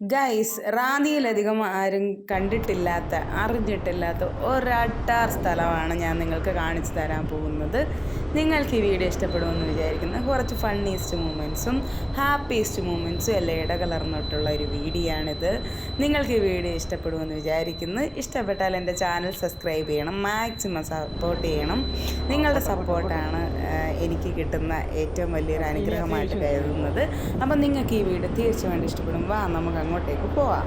Guys റാന്നിയിലധികം ആരും കണ്ടിട്ടില്ലാത്ത അറിഞ്ഞിട്ടില്ലാത്ത ഒരട്ടാർ സ്ഥലമാണ് ഞാൻ നിങ്ങൾക്ക് കാണിച്ചു തരാൻ പോകുന്നത്. നിങ്ങൾക്ക് ഈ വീഡിയോ ഇഷ്ടപ്പെടുമെന്ന് വിചാരിക്കുന്നു കുറച്ച് ഫണ്ണിയസ്റ്റ് മൂമെന്റ്സും ഹാപ്പിയസ്റ്റ് മൂമെന്റ്സും എല്ലാം ഇടകലർന്നിട്ടുള്ള ഒരു വീഡിയോ ആണിത് നിങ്ങൾക്ക് ഈ വീഡിയോ ഇഷ്ടപ്പെടുമെന്ന് വിചാരിക്കുന്നു. ഇഷ്ടപ്പെട്ടാൽ എന്റെ ചാനൽ സബ്സ്ക്രൈബ് ചെയ്യണം മാക്സിമം സപ്പോർട്ട് ചെയ്യണം. നിങ്ങളുടെ സപ്പോർട്ടാണ് എനിക്ക് കിട്ടുന്ന ഏറ്റവും വലിയൊരു അനുഗ്രഹമായിട്ട് കരുതുന്നത്. അപ്പം നിങ്ങൾക്ക് ഈ വീഡിയോ തീർച്ചയായിട്ടും ഇഷ്ടപ്പെടും. വാ നമുക്ക് അങ്ങോട്ടേക്ക് പോവാം.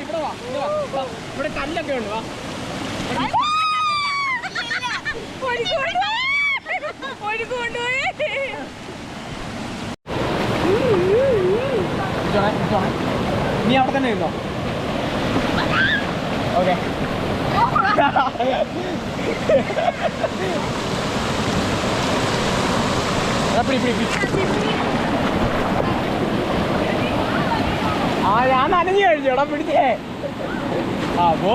ഇവിടെ വാ ഇവിടെ വാ വാ. ഇവിടെ കല്ലൊക്കെ ഉണ്ട് വാ. നീ അവിടെ തന്നെ ഇരുന്നോ? ഓക്കെ ആ ഞാൻ നനഞ്ഞു കഴിഞ്ഞോടാ പിടിച്ചേ. ആ പോ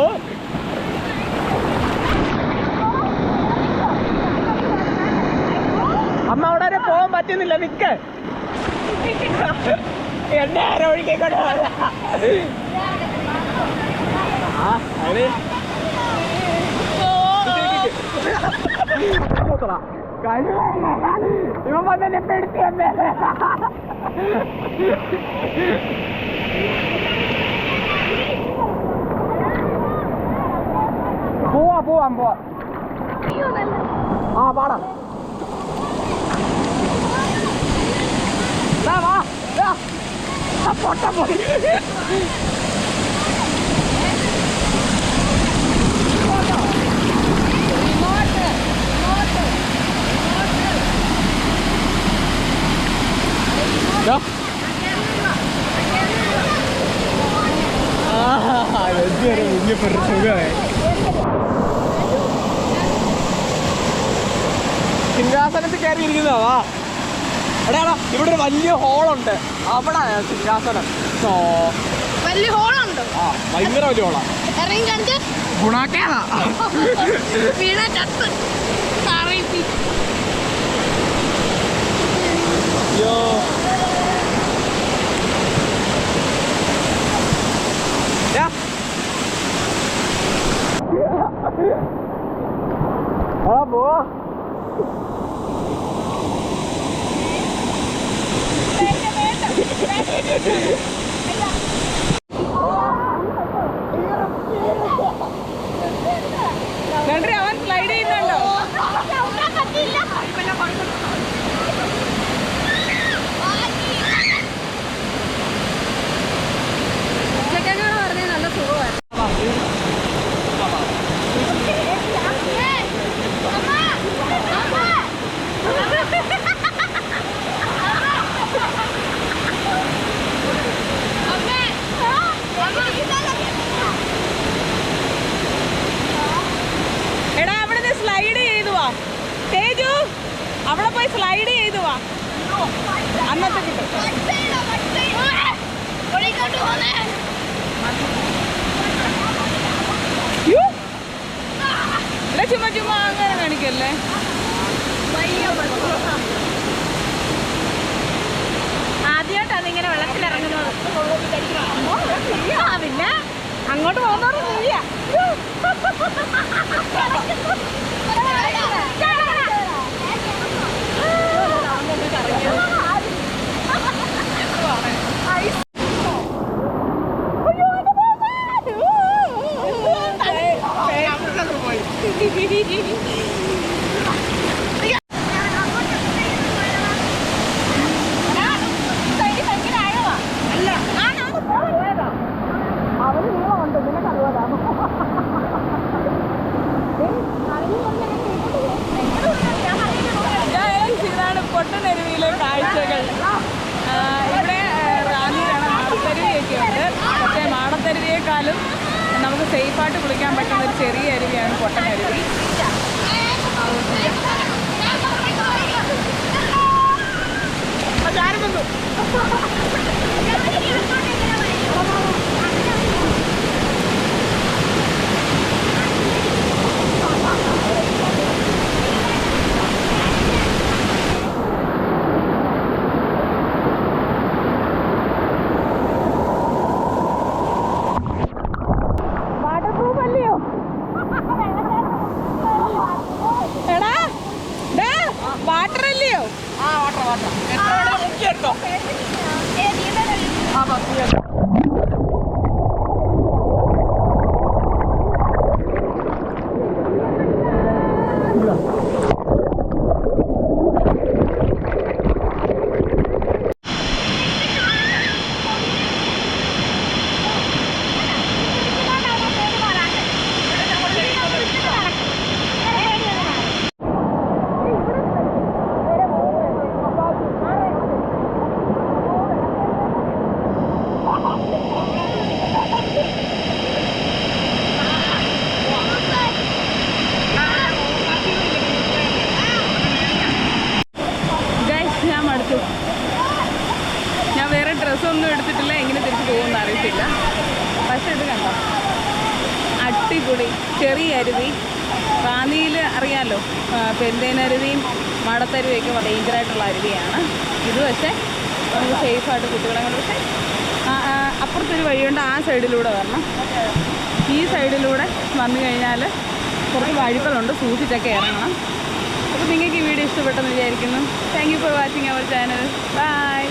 അമ്മ അവിടെ വരെ പോകാൻ പറ്റുന്നില്ല നിക്ക്. എന്നെ ആരോ ഒഴുകിക്കൊണ്ട് ഇവൻ വന്നെ പെടുത്തിയമ്മേ പോവാ പോവാം പോവാ. ആ പാടാം ദാ വാ ദാ. ആ, പൊട്ട പോയി ദാ. ആ, എന്തൊരു കുഞ്ഞിപ്പൊരു സുഖമായി സിംഹാസനത്തിൽ കയറി ഇരിക്കുന്നതാ വാ എടാ എടാ, ഇവിടെ ഒരു വലിയ ഹോളുണ്ട്. അവിടെ സിംഹാസനം സോ വലിയ ഹോളുണ്ട്. ആ ഭയങ്കര വലിയ ഹോളാ. ഇറങ്ങി കണ്ട് ഗുണാക്കേതാ വീണ ചത്ത്. അയ്യോ. ആ പോവാ അങ്ങോട്ട് പോകുന്നവർ നീയാ ഇതാണ് പൊട്ടനരുവിയിലെ കാഴ്ചകൾ ആ, ഇവിടെ ആ, റാന്നിയിലാണ് മാടത്തരുവിയൊക്കെ ഉണ്ട് പക്ഷേ മാടത്തരുവിയേക്കാളും നമുക്ക് സേഫായിട്ട് കുളിക്കാൻ പറ്റുന്ന ഒരു ചെറിയ അരുവിയാണ് പൊട്ടനരുവി പോകുമെന്ന് പക്ഷെ ഇത് കണ്ടോ? അടിപൊളി ചെറിയ അരുവി. റാന്നിയിൽ അറിയാലോ പെന്തേനരുവിയും മാടത്തരുവിയൊക്കെ ഡേഞ്ചറായിട്ടുള്ള അരുവിയാണ്. ഇത് പക്ഷേ നമുക്ക് സേഫായിട്ട് കുട്ടികളെ കൊണ്ട് പക്ഷേ അപ്പുറത്തൊരു വഴിയുണ്ട് ആ സൈഡിലൂടെ വരണം. ഈ സൈഡിലൂടെ വന്നു കഴിഞ്ഞാൽ കുറച്ച് വഴികളുണ്ട് സൂക്ഷിച്ചൊക്കെ ഇറങ്ങണം. അപ്പോൾ നിങ്ങൾക്ക് ഈ വീഡിയോ ഇഷ്ടപ്പെട്ടെന്ന് വിചാരിക്കുന്നു. Thank you for watching our channel bye